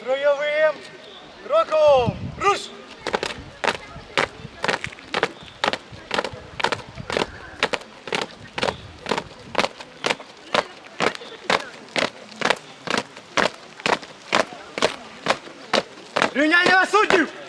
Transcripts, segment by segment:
Струйовим кроком! Руш! Рівняння суддів!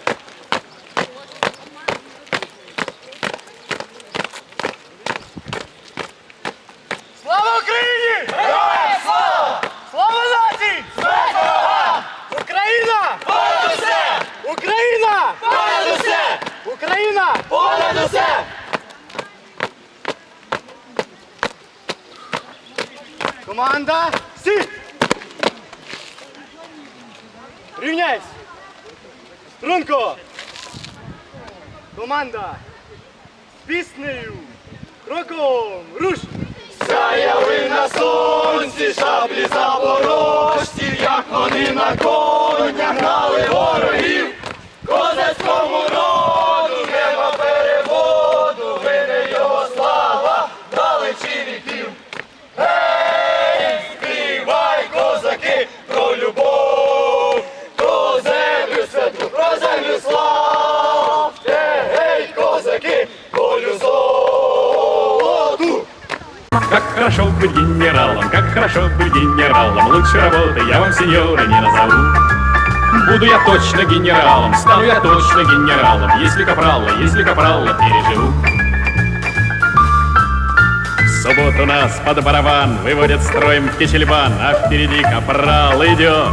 Команда Сіт! Рівняйсь! Струнко! Команда! З піснею! Кроком! Руш! Сяяли на сонці шаблі запорожців, як вони на конях гнали ворогів, быть генералом, как хорошо быть генералом. Лучше работы я вам, сеньоры, не назову. Буду я точно генералом, стану я точно генералом. Если капрала, если капрала переживу. В субботу нас под барабан выводят строем в Кичельбан А впереди капрал идет.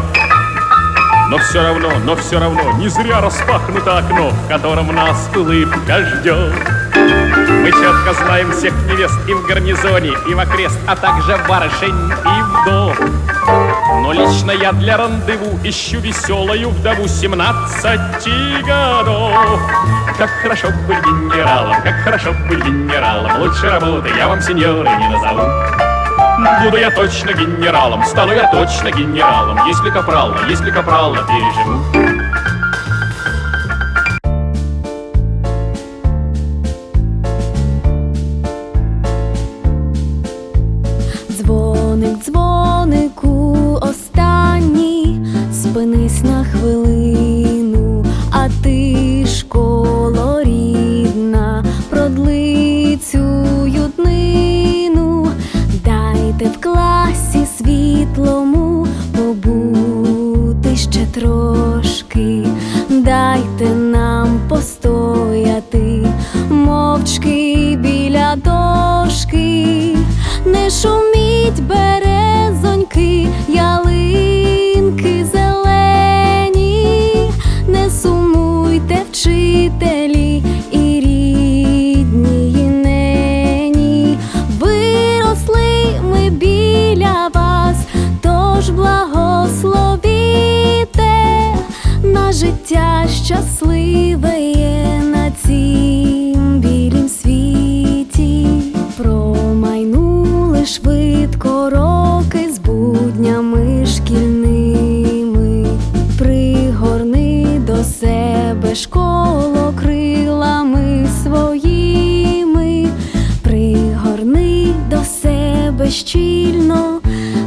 Но все равно, но все равно Не зря распахнуто окно В котором нас улыбка ждет мы четко знаем всех невест и в гарнизоне, и в окрест, а также барышень и вдов. Но лично я для рандеву ищу веселую вдову 17 годов. Как хорошо быть генералом, как хорошо быть генералом. Лучше работы я вам, сеньоры, не назову. Буду я точно генералом, стану я точно генералом, если капрала, если капрала переживу. Дзвонику останній, спинись на хвилину, а ти школо рідна, продли цю ютнину, дайте в класі світлому побути ще трошки, дайте нам постояти мовчки біля дошки, не шуміть березоньки, ялинки зелені, не сумуйте вчителі і рідні й нені. Виросли ми біля вас, тож благословіте на життя щасливе є на цім білім світі. Промайнули швидко щільно,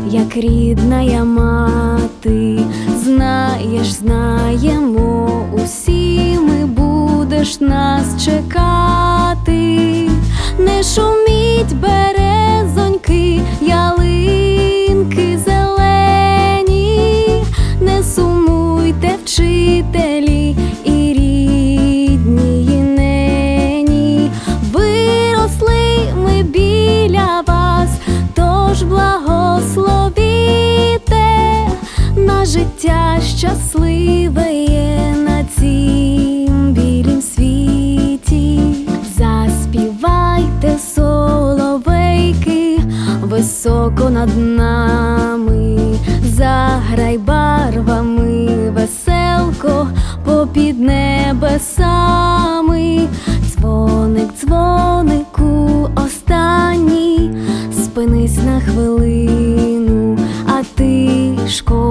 як рідна я мати. Знаєш, знаємо, усі ми будеш нас чекати. Не шуміть березоньки, життя щасливе є на цім білім світі. Заспівайте соловейки високо над нами, заграй барвами веселко попід небесами, дзвоник, дзвонику останній, спинись на хвилину, а ти школо